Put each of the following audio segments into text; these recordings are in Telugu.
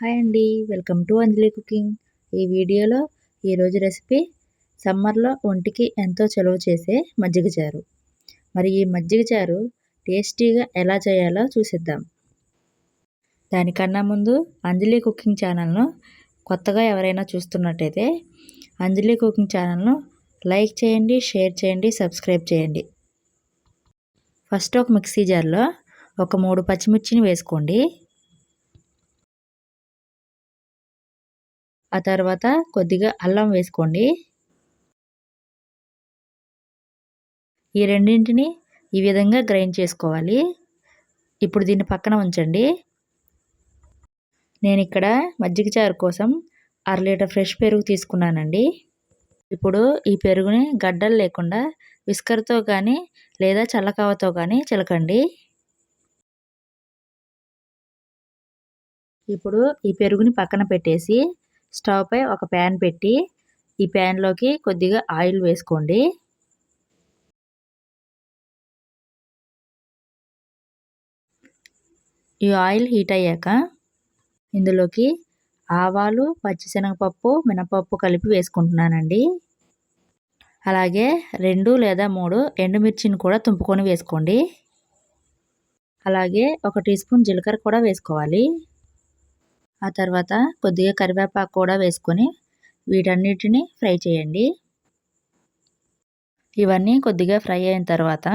హాయ్ అండి వెల్కమ్ టు అంజలి కుకింగ్. ఈ వీడియోలో ఈరోజు రెసిపీ సమ్మర్లో ఒంటికి ఎంతో చలువ చేసే మజ్జిగ చారు. మరి ఈ మజ్జిగ చారు టేస్టీగా ఎలా చేయాలో చూసిద్దాం. దానికన్నా ముందు అంజలి కుకింగ్ ఛానల్ను కొత్తగా ఎవరైనా చూస్తున్నట్టయితే అంజలి కుకింగ్ ఛానల్ను లైక్ చేయండి షేర్ చేయండి సబ్స్క్రైబ్ చేయండి. ఫస్ట్ ఒక మిక్సీ జార్లో ఒక మూడు పచ్చిమిర్చిని వేసుకోండి. ఆ తర్వాత కొద్దిగా అల్లం వేసుకోండి. ఈ రెండింటిని ఈ విధంగా గ్రైండ్ చేసుకోవాలి. ఇప్పుడు దీన్ని పక్కన ఉంచండి. నేను ఇక్కడ మజ్జిగ చారు కోసం అర లీటర్ ఫ్రెష్ పెరుగు తీసుకున్నానండి. ఇప్పుడు ఈ పెరుగుని గడ్డలు లేకుండా విస్కర్తో కానీ లేదా చల్లకావతో కానీ చిలకండి. ఇప్పుడు ఈ పెరుగుని పక్కన పెట్టేసి స్టవ్ పై ఒక ప్యాన్ పెట్టి ఈ ప్యాన్లోకి కొద్దిగా ఆయిల్ వేసుకోండి. ఈ ఆయిల్ హీట్ అయ్యాక ఇందులోకి ఆవాలు పచ్చిశనగపప్పు మినపప్పు కలిపి వేసుకుంటున్నానండి. అలాగే రెండు లేదా మూడు ఎండుమిర్చిని కూడా తుంపుకొని వేసుకోండి. అలాగే ఒక టీ స్పూన్ జీలకర్ర కూడా వేసుకోవాలి. ఆ తర్వాత కొద్దిగా కరివేపాకు కూడా వేసుకొని వీటన్నిటిని ఫ్రై చేయండి. ఇవన్నీ కొద్దిగా ఫ్రై అయిన తర్వాత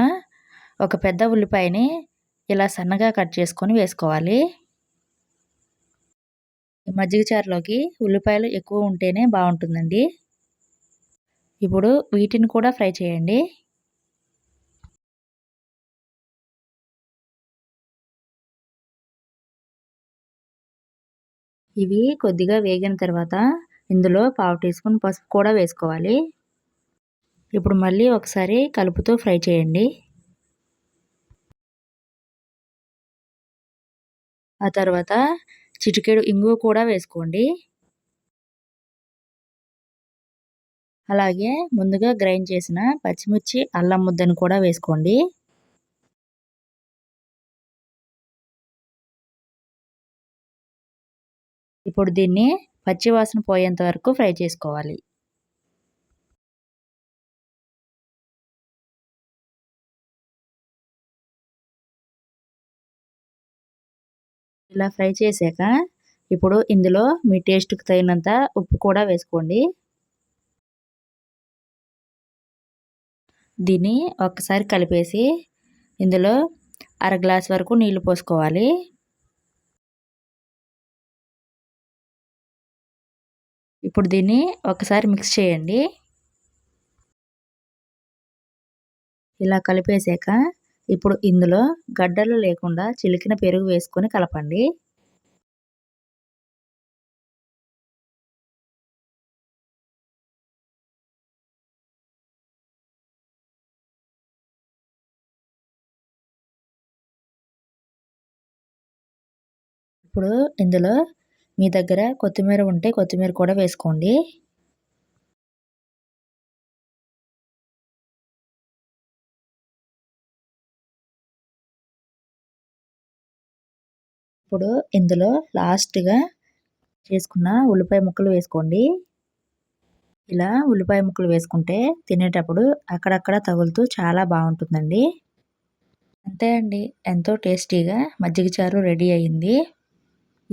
ఒక పెద్ద ఉల్లిపాయని ఇలా సన్నగా కట్ చేసుకొని వేసుకోవాలి. మజ్జిగ చారులోకి ఉల్లిపాయలు ఎక్కువ ఉంటేనే బాగుంటుందండి. ఇప్పుడు వీటిని కూడా ఫ్రై చేయండి. ఇవి కొద్దిగా వేగిన తర్వాత ఇందులో పావు టీ స్పూన్ పసుపు కూడా వేసుకోవాలి. ఇప్పుడు మళ్ళీ ఒకసారి కలుపుతూ ఫ్రై చేయండి. ఆ తర్వాత చిటికెడు ఇంగు కూడా వేసుకోండి. అలాగే ముందుగా గ్రైండ్ చేసిన పచ్చిమిర్చి అల్లం ముద్దను కూడా వేసుకోండి. ఇప్పుడు దీన్ని పచ్చివాసన పోయేంత వరకు ఫ్రై చేసుకోవాలి. ఇలా ఫ్రై చేశాక ఇప్పుడు ఇందులో మీ టేస్ట్కి తగినంత ఉప్పు కూడా వేసుకోండి. దీన్ని ఒక్కసారి కలిపేసి ఇందులో అర గ్లాస్ వరకు నీళ్ళు పోసుకోవాలి. ఇప్పుడు దీన్ని ఒకసారి మిక్స్ చేయండి. ఇలా కలిపేసాక ఇప్పుడు ఇందులో గడ్డలు లేకుండా చిలికిన పెరుగు వేసుకొని కలపండి. ఇప్పుడు ఇందులో మీ దగ్గర కొత్తిమీర ఉంటే కొత్తిమీర కూడా వేసుకోండి. ఇప్పుడు ఇందులో లాస్ట్గా చేసుకున్న ఉల్లిపాయ ముక్కలు వేసుకోండి. ఇలా ఉల్లిపాయ ముక్కలు వేసుకుంటే తినేటప్పుడు అక్కడక్కడ తగులుతూ చాలా బాగుంటుందండి. అంతే అండి. ఎంతో టేస్టీగా మజ్జిగ చారు రెడీ అయింది.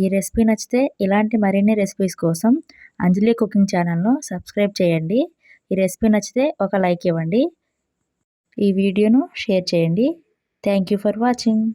ఈ రెసిపీ నచ్చితే ఇలాంటి మరిన్ని రెసిపీస్ కోసం అంజలి కుకింగ్ ఛానల్ను సబ్స్క్రైబ్ చేయండి. ఈ రెసిపీ నచ్చితే ఒక లైక్ ఇవ్వండి. ఈ వీడియోను షేర్ చేయండి. Thank you for watching.